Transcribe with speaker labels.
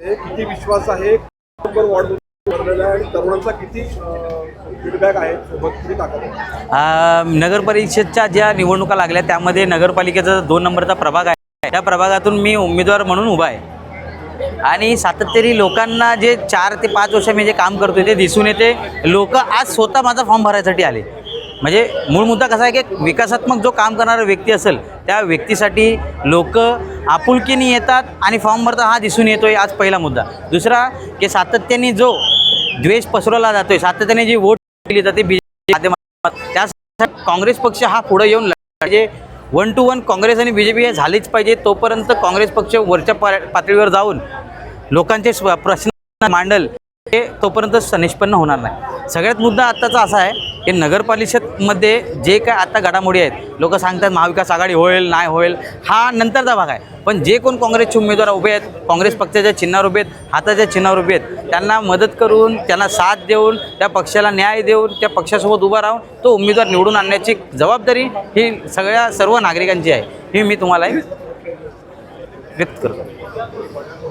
Speaker 1: किती विश्वास आहे? वॉर्ड तरुणांचा किती फीडबॅक आहे सोबत
Speaker 2: नगर परिषदच्या ज्या निवडणुका लागल्या त्यामध्ये नगरपालिकेचा दोन नंबरचा प्रभाग आहे. त्या प्रभागातून मी उमेदवार म्हणून उभा आहे. आणि सातत्याने लोकांना जे चार ते पाच वर्ष मी जे काम करतोय ते दिसून येते. लोक आज स्वतः माझा फॉर्म भरायसाठी आले. म्हणजे मूळ मुद्दा कसा आहे की विकासात्मक जो काम करणारा व्यक्ती असेल त्या व्यक्तीसाठी लोक आपुलकीने येतात आणि फॉर्म भरता हा दिसून येतो आहे आज पहिला मुद्दा. दुसरा की सातत्याने जो द्वेष पसरवला जातोय सातत्याने जी वोट दिली जाते बी माध्यमात त्यासाठी काँग्रेस पक्ष हा पुढे येऊन म्हणजे वन टू वन काँग्रेस आणि बी जे पी हे झालीच पाहिजे तोपर्यंत काँग्रेस पक्ष वरच्या पा पातळीवर जाऊन लोकांचे स्व- प्रश्न मांडल हे तोपर्यंत निष्पन्न होणार नाही. सगळ्यात मुद्दा आत्ताचा असा आहे हे नगरपालिकेमध्ये जे काय आता घडामोडी आहेत लोक सांगतात महाविकास आघाडी होईल नाही होईल हा नंतरचा भाग आहे. पण जे कोण काँग्रेसचे उमेदवार उभे आहेत काँग्रेस पक्षाच्या चिन्हावर उभे आहेत हाताच्या चिन्हावर उभे आहेत त्यांना मदत करून त्यांना साथ देऊन त्या पक्षाला न्याय देऊन त्या पक्षासोबत उभा राहून तो उमेदवार निवडून आणण्याची जबाबदारी ही सगळ्या सर्व नागरिकांची आहे ही मी तुम्हाला व्यक्त करतो.